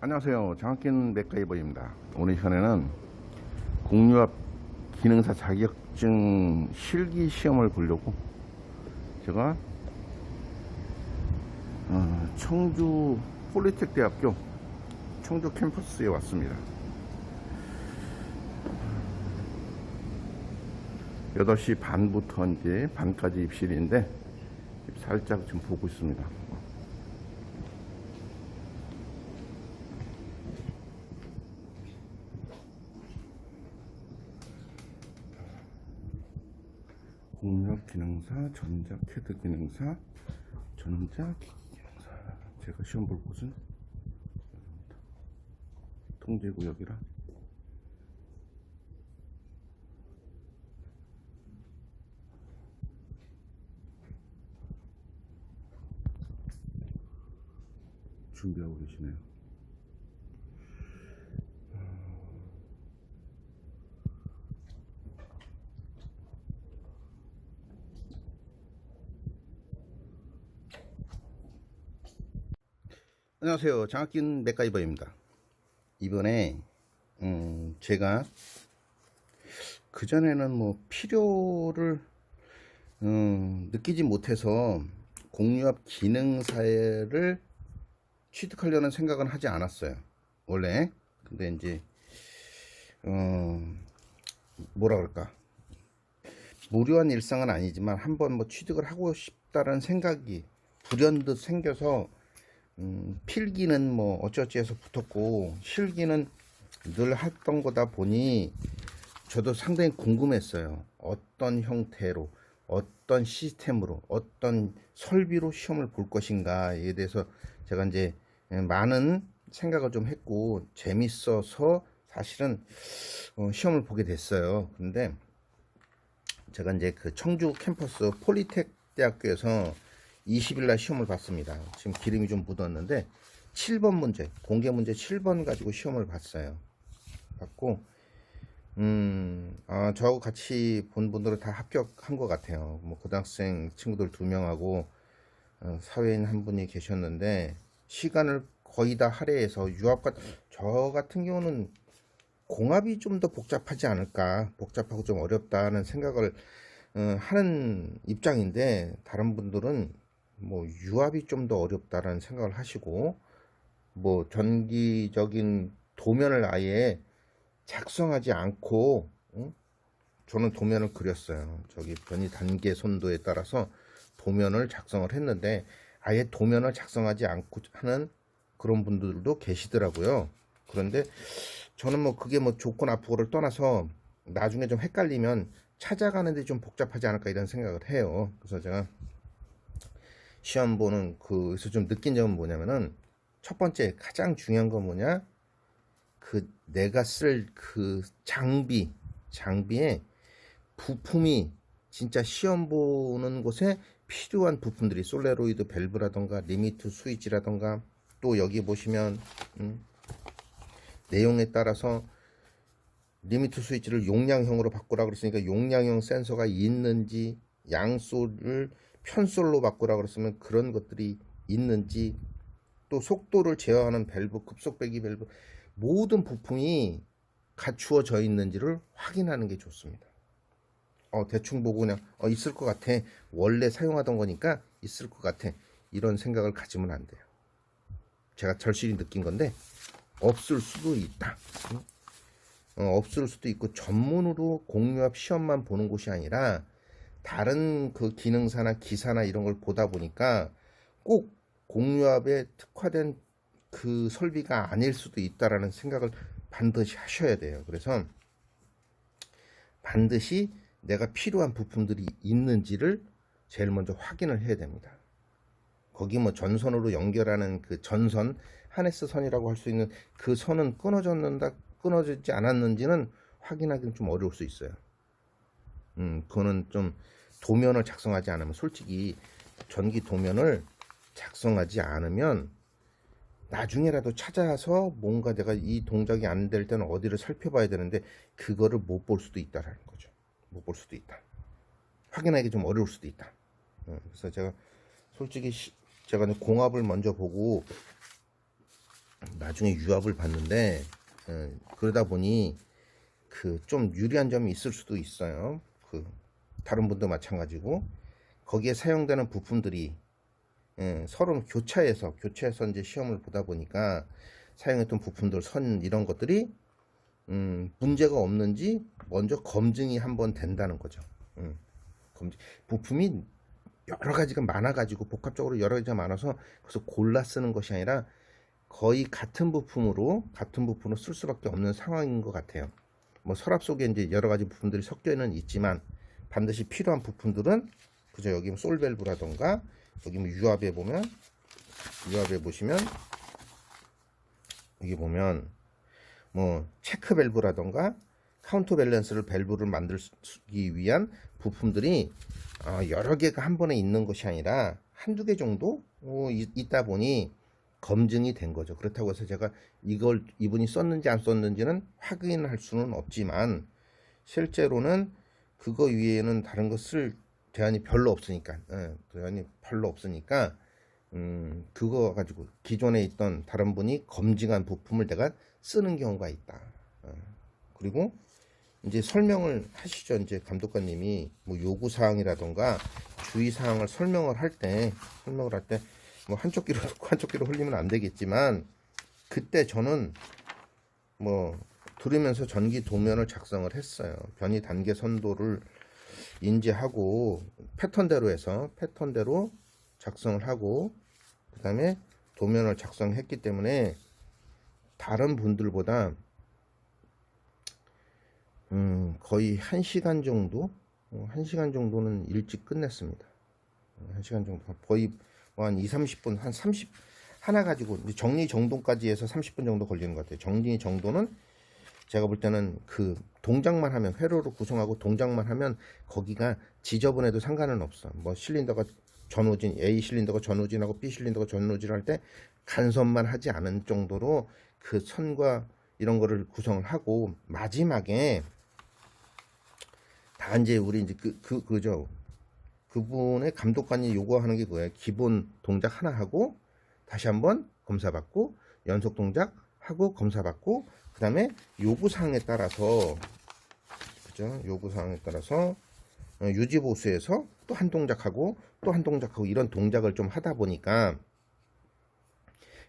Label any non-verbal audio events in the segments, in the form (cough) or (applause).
안녕하세요. 장학긴 맥가이버입니다. 오늘 시간에는 공유압 기능사 자격증 실기 시험을 보려고 제가 어, 청주 폴리텍 대학교 청주 캠퍼스에 왔습니다. 8시 반부터 이제 반까지 입실인데 살짝 좀 보고 있습니다. 공력 기능사, 전자 캐드 기능사, 전자 기능사. 제가 시험 볼 곳은 여기입니다. 통제 구역이라. 준비하고 계시네요. 안녕하세요. 장학긴 맥가이버입니다. 이번에 음, 제가 그 전에는 뭐 필요를 음, 느끼지 못해서 공유압 기능사를 취득하려는 생각은 하지 않았어요. 원래. 근데 이제 어, 뭐라 그럴까? 무료한 일상은 아니지만 한번 뭐 취득을 하고 싶다는 생각이 불현듯 생겨서 음, 필기는 뭐 어찌어찌해서 붙었고 실기는 늘 했던 거다 보니 저도 상당히 궁금했어요. 어떤 형태로, 어떤 시스템으로, 어떤 설비로 시험을 볼 것인가에 대해서 제가 이제 많은 생각을 좀 했고 재밌어서 사실은 어, 시험을 보게 됐어요. 근데 제가 이제 그 청주 캠퍼스 폴리텍 대학교에서 20일 날 시험을 봤습니다. 지금 기름이 좀 묻었는데 7번 문제, 공개 문제 7번 가지고 시험을 봤어요. 봤고 음, 아, 저하고 같이 본 분들은 다 합격한 것 같아요. 뭐 고등학생 친구들 두 명하고 어, 사회인 한 분이 계셨는데 시간을 거의 다 할애해서 유학과 저 같은 경우는 공합이 좀 더 복잡하지 않을까 복잡하고 좀 어렵다는 생각을 어, 하는 입장인데 다른 분들은 뭐 유압이 좀 더 어렵다라는 생각을 하시고 뭐 전기적인 도면을 아예 작성하지 않고 응? 저는 도면을 그렸어요. 저기 변이 단계 손도에 따라서 도면을 작성을 했는데 아예 도면을 작성하지 않고 하는 그런 분들도 계시더라고요. 그런데 저는 뭐 그게 뭐 좋고 나쁘고를 떠나서 나중에 좀 헷갈리면 찾아가는데 좀 복잡하지 않을까 이런 생각을 해요. 그래서 제가 시험 보는 그에서 좀 느낀 점은 뭐냐면은 첫 번째 가장 중요한 건 뭐냐? 그 내가 쓸 그 장비 장비에 부품이 진짜 시험 보는 곳에 필요한 부품들이 솔레로이드 밸브라던가 리미트 스위치라던가 또 여기 보시면 음, 내용에 따라서 리미트 스위치를 용량형으로 바꾸라 그랬으니까 용량형 센서가 있는지 양솔을 편솔로 바꾸라 그랬으면 그런 것들이 있는지 또 속도를 제어하는 밸브 급속 배기 밸브 모든 부품이 갖추어져 있는지를 확인하는 게 좋습니다. 어, 대충 보고 그냥 어, 있을 것 같아. 원래 사용하던 거니까 있을 것 같아. 이런 생각을 가지면 안 돼요. 제가 절실히 느낀 건데 없을 수도 있다. 응? 어, 없을 수도 있고 전문으로 공유압 시험만 보는 곳이 아니라 다른 그 기능사나 기사나 이런 걸 보다 보니까 꼭 공유압에 특화된 그 설비가 아닐 수도 있다라는 생각을 반드시 하셔야 돼요. 그래서 반드시 내가 필요한 부품들이 있는지를 제일 먼저 확인을 해야 됩니다. 거기 뭐 전선으로 연결하는 그 전선 하네스 선이라고 할 수 있는 그 선은 끊어졌는다 끊어지지 않았는지는 확인하기는 좀 어려울 수 있어요. 음, 그거는 좀 도면을 작성하지 않으면 솔직히 전기 도면을 작성하지 않으면 나중에라도 찾아서 뭔가 내가 이 동작이 안 될 때는 어디를 살펴봐야 되는데 그거를 못 볼 수도 있다라는 거죠. 못 볼 수도 있다. 확인하기 좀 어려울 수도 있다. 어, 그래서 제가 솔직히 시- 제가 공합을 먼저 보고 나중에 유압을 봤는데 어, 그러다 보니 그 좀 유리한 점이 있을 수도 있어요. 그 다른 분도 마찬가지고 거기에 사용되는 부품들이 예, 서로 교차해서 교차해서 이제 시험을 보다 보니까 사용했던 부품들 선 이런 것들이 음, 문제가 없는지 먼저 검증이 한번 된다는 거죠. 음, 검증 부품이 여러 가지가 많아가지고 복합적으로 여러 가지가 많아서 그래서 골라 쓰는 것이 아니라 거의 같은 부품으로 같은 부품으로 쓸 수밖에 없는 상황인 것 같아요. 뭐 서랍 속에 이제 여러 가지 부품들이 섞여는 있지만 반드시 필요한 부품들은 그죠 여기 뭐 솔밸브라던가 여기 뭐 유압에 보면 유압에 보시면 여기 보면 뭐 체크 밸브라던가 카운터 밸런스를 밸브를 만들기 위한 부품들이 어, 여러 개가 한 번에 있는 것이 아니라 한두 개 정도 어, 이- 있다 보니 검증이 된 거죠. 그렇다고 해서 제가 이걸 이분이 썼는지 안 썼는지는 확인할 수는 없지만 실제로는 그거 위에는 다른 거쓸 대안이 별로 없으니까 예, 대안이 별로 없으니까 음, 그거 가지고 기존에 있던 다른 분이 검증한 부품을 내가 쓰는 경우가 있다. 어, 그리고 이제 설명을 하시죠. 이제 감독관님이 뭐 요구 사항이라던가 주의 사항을 설명을 할 때 설명을 할 때 뭐 한쪽 귀로 듣고 (laughs) 한쪽 귀로 흘리면 안 되겠지만 그때 저는 뭐 들으면서 전기 도면을 작성을 했어요. 변이 단계 선도를 인지하고 패턴대로 해서 패턴대로 작성을 하고 그 다음에 도면을 작성했기 때문에 다른 분들보다 음, 거의 한 시간 정도, 어, 한 시간 정도는 일찍 끝냈습니다. 어, 한 시간 정도, 거의 뭐한 2, 30분, 한 30, 하나 가지고 정리 정돈까지 해서 30분 정도 걸리는 것 같아요. 정리 정도는 제가 볼 때는 그 동작만 하면 회로로 구성하고 동작만 하면 거기가 지저분해도 상관은 없어. 뭐 실린더가 전후진 A 실린더가 전후진하고 B 실린더가 전후진 할때 간섭만 하지 않은 정도로 그 선과 이런 거를 구성을 하고 마지막에 다 이제 우리 이제 그, 그, 그죠. 그분의 감독관이 요구하는 게 그거예요. 기본 동작 하나 하고 다시 한번 검사받고 연속 동작 하고 검사받고 그 다음에 요구사항에 따라서 그죠? 요구사항에 따라서 어, 유지보수에서 또 한 동작하고 또 한 동작하고 이런 동작을 좀 하다 보니까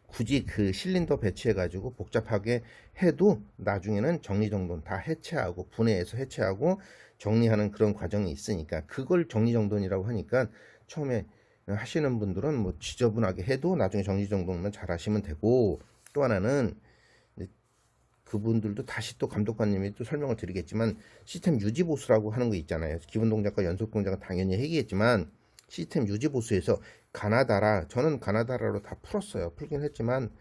굳이 그 실린더 배치해 가지고 복잡하게 해도 나중에는 정리정돈 다 해체하고 분해해서 해체하고 정리하는 그런 과정이 있으니까 그걸 정리정돈이라고 하니까 처음에 하시는 분들은 뭐 지저분하게 해도 나중에 정리정돈만 잘 하시면 되고 또 하나는 그분들도 다시 또 감독관님이 또 설명을 드리겠지만 시스템 유지 보수라고 하는 거 있잖아요. 기본 동작과 연속 동작은 당연히 해야겠지만 시스템 유지 보수에서 가나다라 저는 가나다라로 다 풀었어요. 풀긴 했지만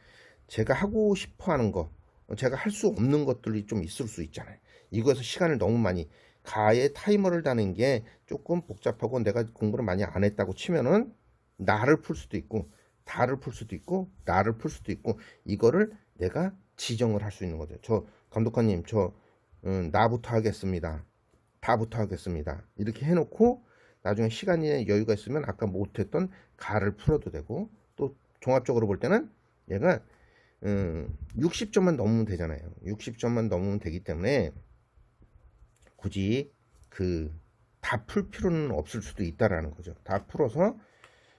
제가 하고 싶어 하는 거 제가 할 수 없는 것들이 좀 있을 수 있잖아요. 이거에서 시간을 너무 많이 가에 타이머를 다는 게 조금 복잡하고 내가 공부를 많이 안 했다고 치면은 나를 풀 수도 있고 다를 풀 수도 있고 나를 풀 수도 있고 이거를 내가 지정을 할 수 있는 거죠. 저 감독관님 저 음, 나부터 하겠습니다. 다부터 하겠습니다. 이렇게 해놓고 나중에 시간이 여유가 있으면 아까 못했던 가를 풀어도 되고 또 종합적으로 볼 때는 얘가 음, 60점만 넘으면 되잖아요. 60점만 넘으면 되기 때문에 굳이 그 다 풀 필요는 없을 수도 있다라는 거죠. 다 풀어서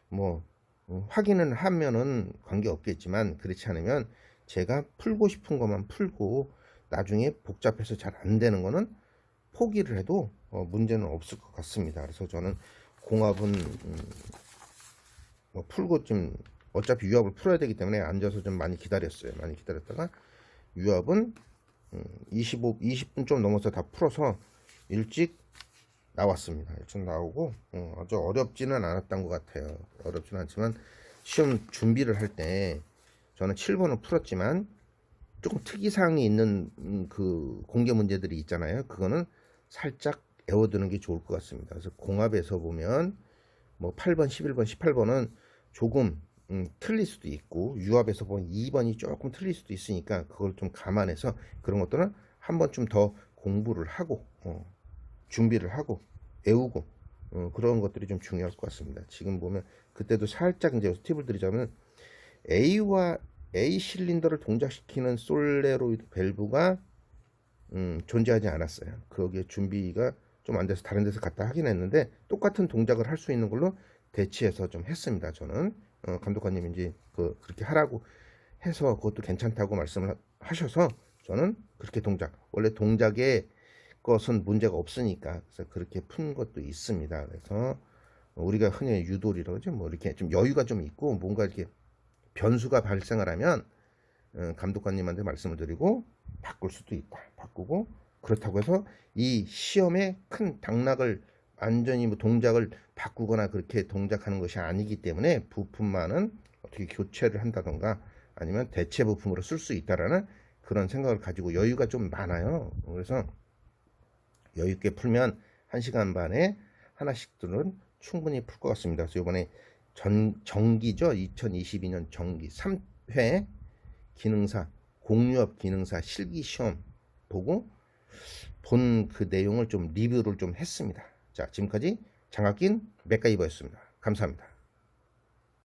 뭐 어, 확인을 하면은 관계 없겠지만 그렇지 않으면 제가 풀고 싶은 것만 풀고 나중에 복잡해서 잘 안 되는 거는 포기를 해도 어, 문제는 없을 것 같습니다. 그래서 저는 공합은 음, 뭐 풀고 좀 어차피 유압을 풀어야 되기 때문에 앉아서 좀 많이 기다렸어요. 많이 기다렸다가 유압은 음, 25, 20분 좀 넘어서 다 풀어서 일찍 나왔습니다. 일찍 나오고 어, 아주 어렵지는 않았던 것 같아요. 어렵지는 않지만 시험 준비를 할때 저는 7번을 풀었지만 조금 특이사항이 있는 음, 그 공개 문제들이 있잖아요. 그거는 살짝 애워두는 게 좋을 것 같습니다. 그래서 공합에서 보면 뭐 8번, 11번, 18번은 조금 음, 틀릴 수도 있고 유압에서 보면 2번이 조금 틀릴 수도 있으니까 그걸 좀 감안해서 그런 것들은 한 번쯤 더 공부를 하고 어, 준비를 하고 외우고 어, 그런 것들이 좀 중요할 것 같습니다. 지금 보면 그때도 살짝 이제 팁을 드리자면 A와 A 실린더를 동작시키는 솔레로이드 밸브가 음, 존재하지 않았어요. 거기에 준비가 좀 안 돼서 다른 데서 갔다 하긴 했는데 똑같은 동작을 할 수 있는 걸로 대치해서 좀 했습니다. 저는 어, 감독관님인지 그 그렇게 하라고 해서 그것도 괜찮다고 말씀을 하- 하셔서 저는 그렇게 동작 원래 동작의 것은 문제가 없으니까 그래서 그렇게 푼 것도 있습니다. 그래서 우리가 흔히 유도리라고 하죠. 뭐 이렇게 좀 여유가 좀 있고 뭔가 이렇게 변수가 발생을 하면 어, 감독관님한테 말씀을 드리고 바꿀 수도 있다. 바꾸고 그렇다고 해서 이 시험에 큰 당락을 완전히 뭐 동작을 바꾸거나 그렇게 동작하는 것이 아니기 때문에 부품만은 어떻게 교체를 한다던가 아니면 대체 부품으로 쓸 수 있다라는 그런 생각을 가지고 여유가 좀 많아요. 그래서 여유 있게 풀면 1시간 반에 하나씩들은 충분히 풀 것 같습니다. 그래서 이번에 전, 정기죠. 2022년 정기 3회 기능사 공유업 기능사 실기 시험 보고 본 그 내용을 좀 리뷰를 좀 했습니다. 자, 지금까지 장학긴 맥가이버였습니다. 감사합니다.